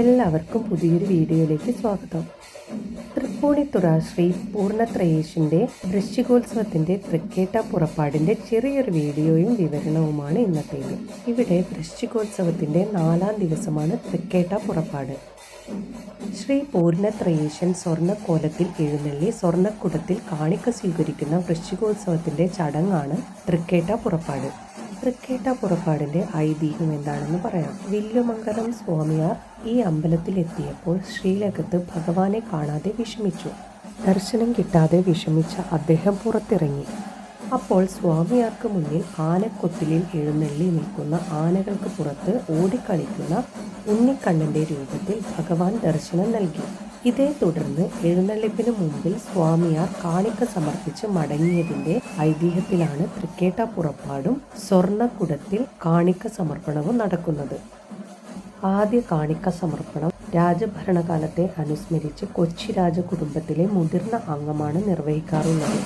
എല്ലാവർക്കും പുതിയൊരു വീഡിയോയിലേക്ക് സ്വാഗതം. തൃപ്പൂണിത്തുറ ശ്രീ പൂർണത്രയേശിന്റെ വൃശ്ചികോത്സവത്തിന്റെ തൃക്കേട്ട പുറപ്പാടിന്റെ ചെറിയൊരു വീഡിയോയും വിവരണവുമാണ് ഇന്നത്തേത് ഇവിടെ വൃശ്ചികോത്സവത്തിന്റെ നാലാം ദിവസമാണ് തൃക്കേട്ട പുറപ്പാട്. ശ്രീ പൂർണത്രയേശൻ സ്വർണക്കോലത്തിൽ എഴുന്നള്ളി സ്വർണക്കുടത്തിൽ കാണിക്ക സ്വീകരിക്കുന്ന വൃശ്ചികോത്സവത്തിന്റെ ചടങ്ങാണ് തൃക്കേട്ട പുറപ്പാട്. തൃക്കേട്ട പുറപ്പാടിന്റെ ഐതിഹ്യം എന്താണെന്ന് പറയാം. വില്ലുമംഗലം സ്വാമിയാർ ഈ അമ്പലത്തിൽ എത്തിയപ്പോൾ ശ്രീലകത്ത് ഭഗവാനെ കാണാതെ വിഷമിച്ചു. ദർശനം കിട്ടാതെ വിഷമിച്ച അദ്ദേഹം പുറത്തിറങ്ങി. അപ്പോൾ സ്വാമിയാർക്ക് മുന്നിൽ ആനക്കൊത്തിലിൽ എഴുന്നള്ളി നിൽക്കുന്ന ആനകൾക്ക് പുറത്ത് ഓടിക്കളിക്കുന്ന ഉണ്ണിക്കണ്ണന്റെ രൂപത്തിൽ ഭഗവാൻ ദർശനം നൽകി. ഇതേ തുടർന്ന് എഴുന്നള്ളിപ്പിന് മുമ്പിൽ സ്വാമിയാർ കാണിക്ക സമർപ്പിച്ച് മടങ്ങിയതിന്റെ ഐതിഹ്യത്തിലാണ് തൃക്കേട്ട പുറപ്പാടും സ്വർണക്കുടത്തിൽ കാണിക്ക സമർപ്പണവും നടക്കുന്നത്. ആദ്യ കാണിക്ക സമർപ്പണം രാജഭരണകാലത്തെ അനുസ്മരിച്ച് കൊച്ചി രാജകുടുംബത്തിലെ മുതിർന്ന അംഗമാണ് നിർവഹിക്കാറുള്ളത്.